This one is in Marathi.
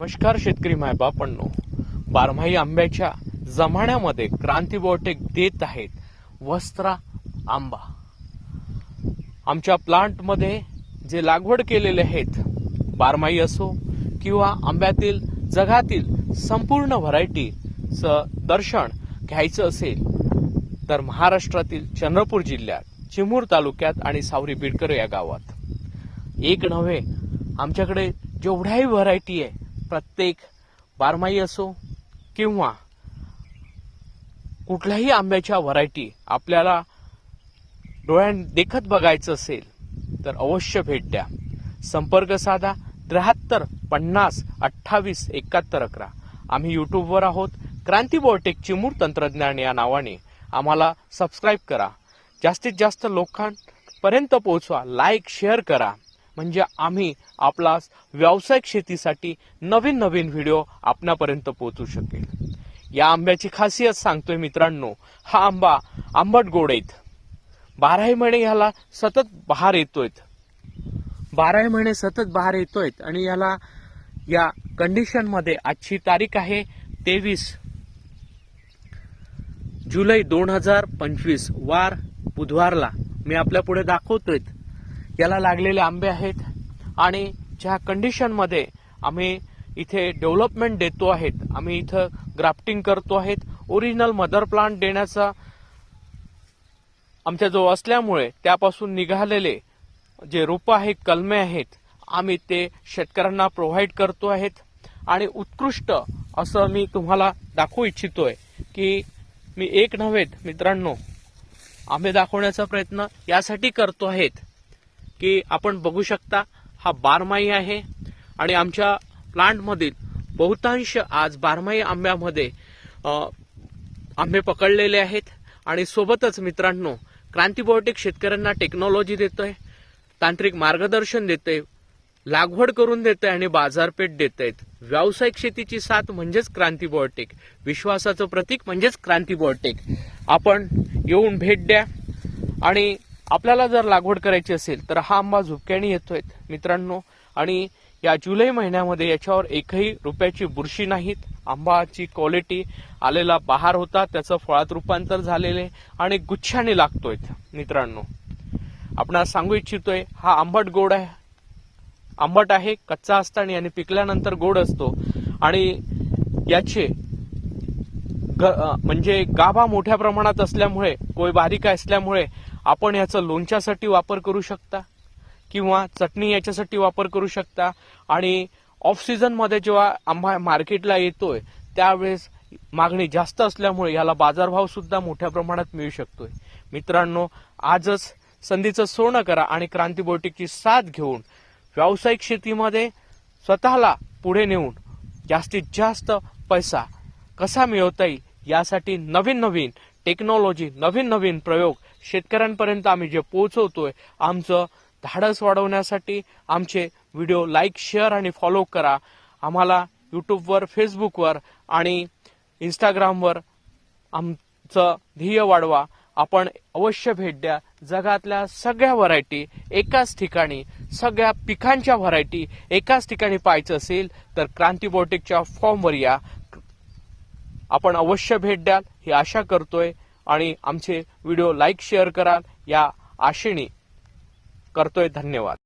नमस्कार शेतकरी मायबापांनो बारमाही आंब्याच्या जमान्यामध्ये क्रांती बॉटेक देत आहेत. वस्त्रा आंबा. आमच्या प्लांटमध्ये जे लागवड केलेले आहेत बारमाही असो किंवा आंब्यातील जगातील संपूर्ण व्हरायटीचं दर्शन घ्यायचं असेल तर महाराष्ट्रातील चंद्रपूर जिल्ह्यात चिमूर तालुक्यात आणि सावरी बिडकर या गावात. एक नव्हे आमच्याकडे जेवढ्याही व्हरायटी आहे प्रत्येक बारमाही असो किंवा कुठल्याही आंब्याच्या व्हरायटी आपल्याला डोळ्यां देखत बघायचं असेल तर अवश्य भेट द्या. संपर्क साधा त्र्याहत्तर पन्नास अठ्ठावीस एकाहत्तर अकरा. आम्ही यूट्यूबवर आहोत. क्रांती बॉटेक चिमूर तंत्रज्ञान या नावाने. आम्हाला सबस्क्राईब करा. जास्तीत जास्त लोकांपर्यंत पोहोचवा. लाईक शेअर करा. म्हणजे आम्ही आपला व्यावसायिक शेतीसाठी नवीन नवीन व्हिडिओ आपणापर्यंत पोहोचू शकेल. या आंब्याची खासियत सांगतोय मित्रांनो हा आंबा आंबट गोड आहेत. बाराही महिने ह्याला सतत बहार येतोय बाराही महिने सतत बहार येतोय आणि याला या कंडिशनमध्ये आजची तारीख आहे तेवीस जुलै दोन हजार पंचवीस वार बुधवारला. मी आपल्या पुढे दाखवतोय याला लागलेले आंबे आहेत. आणि ज्या कंडिशनमध्ये आम्ही इथे डेव्हलपमेंट देतो आहेत आम्ही इथं ग्राफ्टिंग करतो आहेत ओरिजिनल मदर प्लांट देण्याचा आमच्या जो असल्यामुळे त्यापासून निघालेले जे रोपं आहेत कलमे आहेत आम्ही ते शेतकऱ्यांना प्रोव्हाइड करतो आहेत. आणि उत्कृष्ट असं मी तुम्हाला दाखवू इच्छितोय की मी एक नव्हेत मित्रांनो आंबे दाखवण्याचा प्रयत्न यासाठी करतो आहेत. की आपण बघू शकता हा बारमाही आहे आणि आमच्या प्लांटमधील बहुतांश आज बारमाही आंब्यामध्ये आंबे पकडलेले आहेत. आणि सोबतच मित्रांनो क्रांतीबॉटिक शेतकऱ्यांना टेक्नॉलॉजी देतोय तांत्रिक मार्गदर्शन देतोय लागवड करून देत आणि बाजारपेठ देत आहेत व्यावसायिक शेतीची साथ म्हणजेच क्रांतीबॉटेक. विश्वासाचं प्रतीक म्हणजेच क्रांतीबॉटेक. आपण येऊन भेट द्या आणि आपल्याला जर लागवड करायची असेल तर हा आंबा झुपक्याने येतोय. मित्रांनो आणि या जुलै महिन्यामध्ये याच्यावर एकही रुपयाची बुरशी नाहीत. आंबाची क्वालिटी आलेला बहार होता त्याचं फळात रूपांतर झालेले आणि गुच्छाने लागतोय. मित्रांनो आपण सांगू इच्छितोय हा आंबट गोड आहे. आंबट आहे कच्चा असताना आणि पिकल्यानंतर गोड असतो. आणि याचे ग- म्हणजे गाभा मोठ्या प्रमाणात असल्यामुळे कोय बारीक असल्यामुळे आपण याचा लोणच्यासाठी वापर करू शकता किंवा चटणी याच्यासाठी वापर करू शकता. आणि ऑफ सीझनमध्ये जेव्हा आंबा मार्केटला येतोय त्यावेळेस मागणी जास्त असल्यामुळे याला बाजारभाव सुद्धा मोठ्या प्रमाणात मिळू शकतोय. मित्रांनो आजच संधीचं सोनं करा आणि क्रांती बोटिकची साथ घेऊन व्यावसायिक शेतीमध्ये स्वतःला पुढे नेऊन जास्तीत जास्त पैसा कसा मिळवता येईल यासाठी नवीन नवीन टेक्नॉलॉजी नवीन नवीन प्रयोग शेतकऱ्यांपर्यंत आम्ही जे पोहोचवतोय आमचं धाडस वाढवण्यासाठी आमचे व्हिडिओ लाईक शेअर आणि फॉलो करा. आम्हाला यूट्यूबवर फेसबुकवर आणि इंस्टाग्रामवर आमचं ध्येय वाढवा. आपण अवश्य भेट द्या. जगातल्या सगळ्या व्हरायटी एकाच ठिकाणी सगळ्या पिकांच्या व्हरायटी एकाच ठिकाणी पाहायचं असेल तर क्रांतीबोटिकच्या फॉर्मवर या. आपण अवश्य भेट द्याल ही आशा करतोय. आणि आमचे व्हिडिओ लाईक शेअर कराल या आशेने करतोय. धन्यवाद.